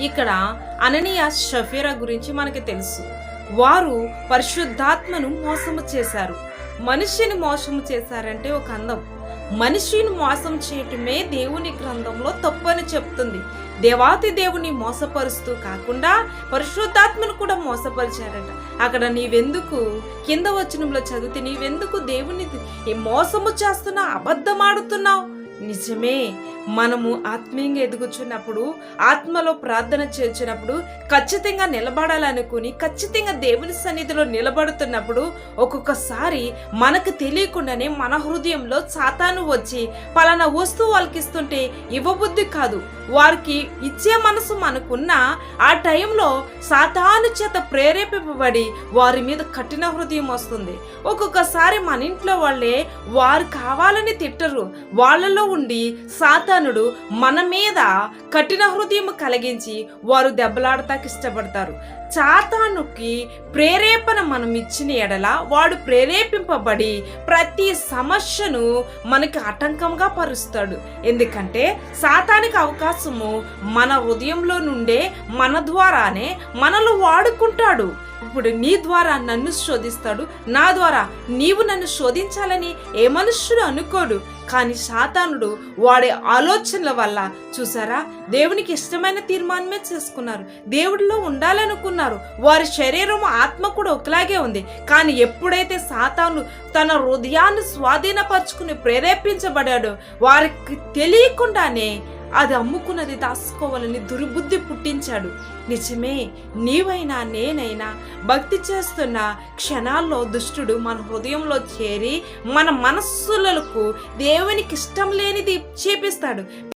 ఇక్కడ అననీయ షఫీరా గురించి మనకి తెలుసు. వారు పరిశుద్ధాత్మను మోసము చేశారు. మనిషిని మోసము చేశారంటే ఒక అందం. మనిషిని మోసం చేయటమే దేవుని గ్రంథంలో తప్పని చెప్తుంది. దేవాతి దేవుని మోసపరుస్తూ కాకుండా పరిశుద్ధాత్మను కూడా మోసపరిచారట. అక్కడ నీవెందుకు కింద వచనంలో చదివితే నీవెందుకు దేవుని మోసము చేస్తున్నా అబద్ధమాడుతున్నావు? నిజమే మనము ఆత్మీయంగా ఎదుగుచున్నప్పుడు ఆత్మలో ప్రార్థన చేర్చినప్పుడు ఖచ్చితంగా నిలబడాలనుకుని ఖచ్చితంగా దేవుని సన్నిధిలో నిలబడుతున్నప్పుడు ఒక్కొక్కసారి మనకు తెలియకుండానే మన హృదయంలో సాతాను వచ్చి పలానా వస్తువు వాళ్ళకి ఇస్తుంటే ఇవ్వబుద్ధి కాదు. వారికి ఇచ్చే మనసు మనకున్న ఆ టైంలో సాతాను చేత ప్రేరేపింపబడి వారి మీద కఠిన హృదయం వస్తుంది. ఒక్కొక్కసారి మన ఇంట్లో వాళ్ళే వారు కావాలని తిట్టరు. వాళ్ళలో ఉండి సాతానుడు మన మీద కఠిన హృదయం కలిగించి వారు దెబ్బలాడటానికి ఇష్టపడతారు. సాతానుకి ప్రేరేపణ మనం ఇచ్చిన ఎడల వాడు ప్రేరేపింపబడి ప్రతి సమస్యను మనకి ఆటంకంగా పరుస్తాడు. ఎందుకంటే సాతానికి అవకాశము మన హృదయంలో నుండే మన ద్వారానే మనల్ని వాడుకుంటాడు. ఇప్పుడు నీ ద్వారా నన్ను శోధిస్తాడు నా ద్వారా నీవు నన్ను శోధించాలని ఏ మనుష్యుడు అనుకోడు. కానీ సాతానుడు వాడి ఆలోచనల వల్ల చూసారా? దేవునికి ఇష్టమైన తీర్మానమే చేసుకున్నారు. దేవుడిలో ఉండాలనుకున్నారు. వారి శరీరం ఆత్మ కూడా ఒకలాగే ఉంది. కానీ ఎప్పుడైతే సాతాను తన హృదయాన్ని స్వాధీనపరుచుకుని ప్రేరేపించబడాడో వారికి తెలియకుండానే అది అమ్ముకున్నది దాచుకోవాలని దుర్బుద్ధి పుట్టించాడు. నిజమే నీవైనా నేనైనా భక్తి చేస్తున్న క్షణాల్లో దుష్టుడు మన హృదయంలో చేరి మన మనస్సులకు దేవునికి ఇష్టం లేనిది చేపిస్తాడు.